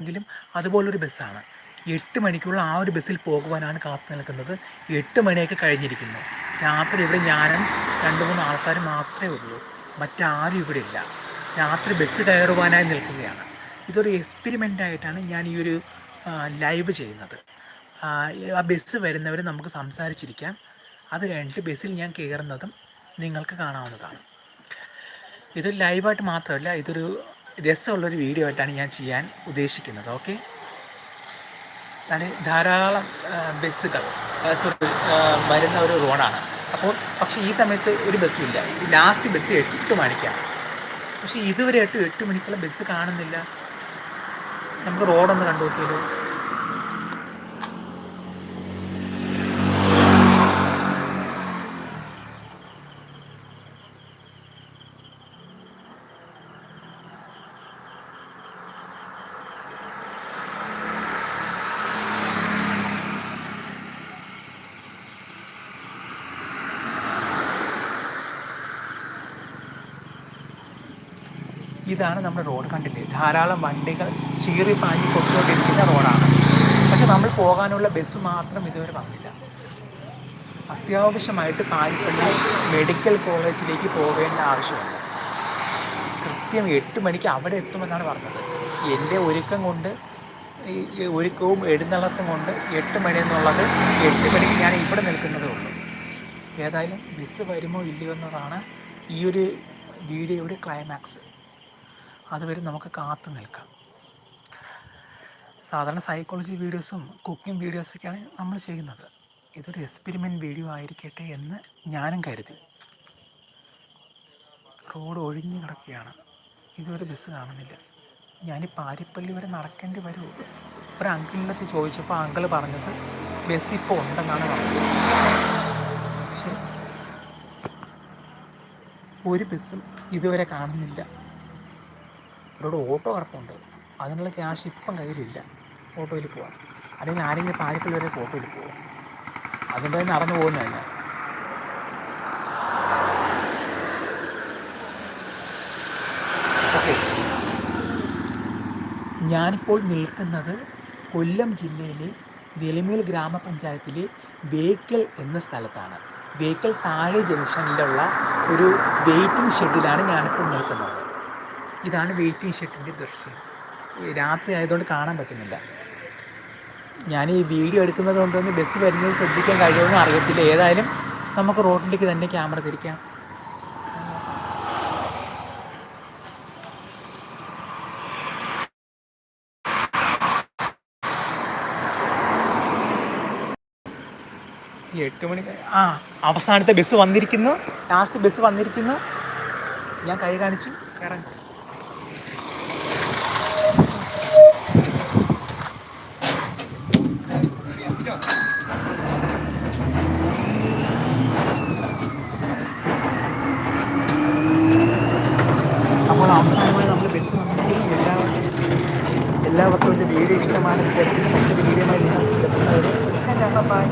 എങ്കിലും അതുപോലൊരു ബസ്സാണ്. എട്ട് മണിക്കുള്ള ആ ഒരു ബസ്സിൽ പോകുവാനാണ് കാത്തു നിൽക്കുന്നത്. എട്ട് മണിയൊക്കെ കഴിഞ്ഞിരിക്കുന്നു. രാത്രി ഇവിടെ ഞാനും രണ്ട് മൂന്ന് ആൾക്കാർ മാത്രമേ ഉള്ളൂ. മറ്റാരും ഇവിടെ ഇല്ല. രാത്രി ബസ് കയറുവാനായി നിൽക്കുകയാണ്. ഇതൊരു എക്സ്പെരിമെന്റായിട്ടാണ് ഞാൻ ഈ ഒരു ലൈവ് ചെയ്യുന്നത്. ആ, ബസ് വരുന്നവർ നമുക്ക് സംസാരിച്ചിരിക്കാം. അത് കഴിഞ്ഞിട്ട് ബസ്സിൽ ഞാൻ കയറുന്നതും നിങ്ങൾക്ക് കാണാവുന്നതാണ്. ഇത് ലൈവായിട്ട് മാത്രമല്ല ഇതൊരു രസമുള്ളൊരു വീഡിയോ ആയിട്ടാണ് ഞാൻ ചെയ്യാൻ ഉദ്ദേശിക്കുന്നത് ഓക്കെ ധാരാളം ബസ്സുകൾ വരുന്ന ഒരു റോഡാണ് അപ്പോൾ പക്ഷേ ഈ സമയത്ത് ഒരു ബസ്സും ഇല്ല. ലാസ്റ്റ് ബസ് എട്ട് മണിക്കാണ്. പക്ഷേ ഇതുവരെ എട്ട് എട്ട് മണിക്കുള്ള ബസ് കാണുന്നില്ല. നമുക്ക് റോഡൊന്ന് കണ്ടു നോക്കിയാലോ ഇതാണ് നമ്മുടെ റോഡ് കണ്ടില്ലേ? ധാരാളം വണ്ടികൾ ചീറി പാഞ്ഞ് പൊട്ടിക്കൊണ്ടിരിക്കുന്ന റോഡാണ്. പക്ഷെ നമ്മൾ പോകാനുള്ള ബസ് മാത്രം ഇതുവരെ വന്നില്ല. അത്യാവശ്യമായിട്ട് പാരിപ്പള്ളി മെഡിക്കൽ കോളേജിലേക്ക് പോകേണ്ട ആവശ്യമുണ്ട്. കൃത്യം എട്ട് മണിക്ക് അവിടെ എത്തുമെന്നാണ് പറഞ്ഞത്. എന്റെ ഒരുക്കം കൊണ്ട് ഈ ഒരുക്കവും എഴുന്നള്ളത്തും കൊണ്ട് എട്ട് മണി എന്നുള്ളത് എട്ട് മണിക്ക് ഞാൻ ഇവിടെ നിൽക്കുന്നതേ ഉള്ളൂ. ഏതായാലും ബസ് വരുമോ ഇല്ലയോ എന്നതാണ് ഈ ഒരു വീഡിയോയുടെ ക്ലൈമാക്സ് അതുവരെ നമുക്ക് കാത്തു നിൽക്കാം. സാധാരണ സൈക്കോളജി വീഡിയോസും കുക്കിംഗ് വീഡിയോസൊക്കെയാണ് നമ്മൾ ചെയ്യുന്നത്. ഇതൊരു എക്സ്പെരിമെന്റ് വീഡിയോ ആയിരിക്കട്ടെ എന്ന് ഞാനും കരുതി. റോഡ് ഒഴിഞ്ഞു കിടക്കുകയാണ്. ഇതുവരെ ബസ് കാണുന്നില്ല. ഞാൻ പാരിപ്പള്ളി വരെ നടക്കേണ്ടി വരുമോ ഒരു അങ്കിളിനടുത്ത് ചോദിച്ചപ്പോൾ ആ അങ്കിൾ പറഞ്ഞത് ബസ് ഇപ്പോൾ ഉണ്ടെന്നാണ് പറഞ്ഞത്. പക്ഷേ ഒരു ബസ്സും ഇതുവരെ കാണുന്നില്ല. അവരോട് ഓട്ടോ കിടപ്പുണ്ട് അതിനുള്ള ക്യാഷ് ഇപ്പം കയ്യിലില്ല. ഓട്ടോയിൽ പോകാൻ അല്ലെങ്കിൽ ആരെങ്കിലും പാരിപ്പള്ളി വരെ ഓട്ടോയിൽ പോകും അതിന്റെ നടന്നു പോകുന്നതല്ല. ഓക്കെ. ഞാനിപ്പോൾ നിൽക്കുന്നത് കൊല്ലം ജില്ലയിലെ നിലമേൽ ഗ്രാമപഞ്ചായത്തിലെ വേക്കൽ എന്ന സ്ഥലത്താണ്. വേക്കൽ താഴെ ജംഗ്ഷനിലുള്ള ഒരു വെയിറ്റിംഗ് ഷെഡിലാണ് ഞാനിപ്പോൾ നിൽക്കുന്നത്. ഇതാണ് വെയിറ്റിംഗ് ഷെഡിന്റെ ദൃശ്യം. രാത്രി ആയതുകൊണ്ട് കാണാൻ പറ്റുന്നില്ല. ഞാൻ ഈ വീഡിയോ എടുക്കുന്നത് കൊണ്ടൊന്ന് ബസ് വരുന്നത് ശ്രദ്ധിക്കാൻ കഴിയുമെന്ന് അറിയത്തില്ല. ഏതായാലും നമുക്ക് റോഡിലേക്ക് തന്നെ ക്യാമറ തിരിക്കാം. ഈ എട്ട് മണി ആ അവസാനത്തെ ബസ് വന്നിരിക്കുന്നു. ലാസ്റ്റ് ബസ് വന്നിരിക്കുന്നു. ഞാൻ കൈ കാണിച്ചു. കയറാൻ അപ്പോൾ അവസാനമായി നമ്മൾ ബസ് വന്നിരിക്കുന്നു. എല്ലാവർക്കും എല്ലാവർക്കും ഒരു വീഡിയോ ഇഷ്ടമാണ്. Video bye